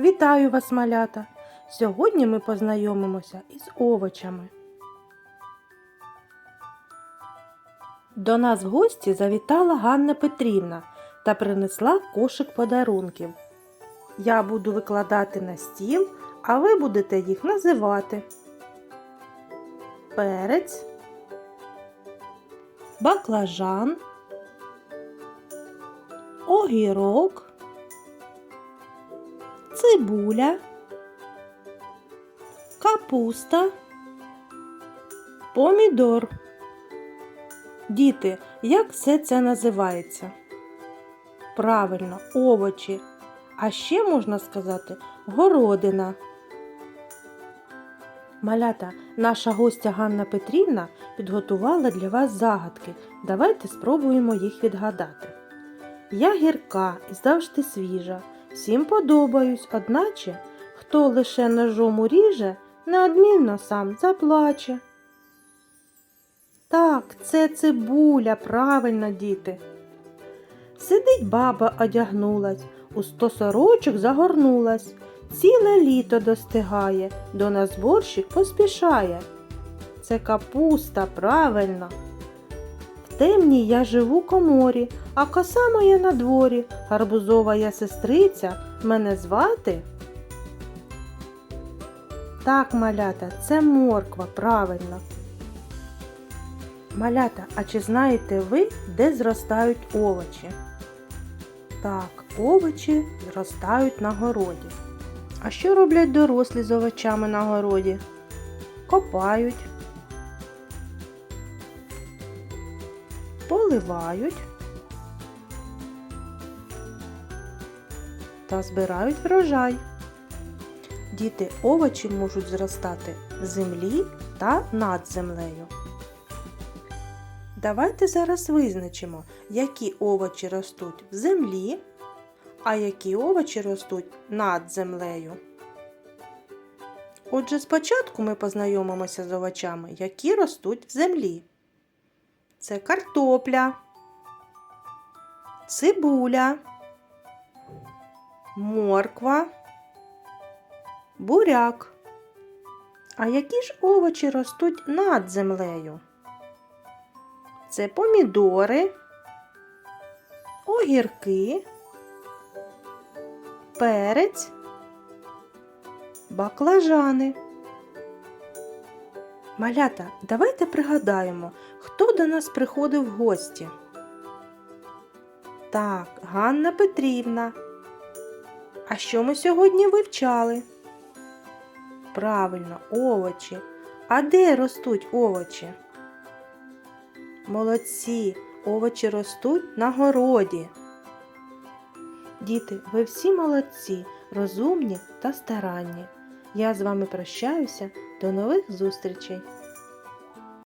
Вітаю вас, малята! Сьогодні ми познайомимося із овочами. До нас в гості завітала Ганна Петрівна та принесла кошик подарунків. Я буду викладати на стіл, а ви будете їх називати. Перець, баклажан, огірок, цибуля, капуста, помідор. Діти, як все це називається? Правильно, овочі. А ще можна сказати городина. Малята, наша гостя Ганна Петрівна підготувала для вас загадки. Давайте спробуємо їх відгадати. Я гірка і завжди свіжа, всім подобаюсь, одначе, хто лише ножом уріже, неодмінно сам заплаче. Так, це цибуля, правильно, діти. Сидить баба одягнулась, у сто сорочок загорнулась, ціле літо достигає, до нас борщик поспішає. Це капуста, правильно. Темній я живу коморі, а коса моя на дворі, гарбузова я сестриця, мене звати. Так, малята, це морква, правильно. Малята, а чи знаєте ви, де зростають овочі? Так, овочі зростають на городі. А що роблять дорослі з овочами на городі? Копають, поливають та збирають врожай. Діти овочі можуть зростати в землі та над землею. Давайте зараз визначимо, які овочі ростуть в землі, а які овочі ростуть над землею. Отже, спочатку ми познайомимося з овочами, які ростуть в землі. Це картопля, цибуля, морква, буряк. А які ж овочі ростуть над землею? Це помідори, огірки, перець, баклажани. Малята, давайте пригадаємо, хто до нас приходив в гості. Так, Ганна Петрівна. А що ми сьогодні вивчали? Правильно, овочі. А де ростуть овочі? Молодці, овочі ростуть на городі. Діти, ви всі молодці, розумні та старанні. Я з вами прощаюся. До нових зустрічей!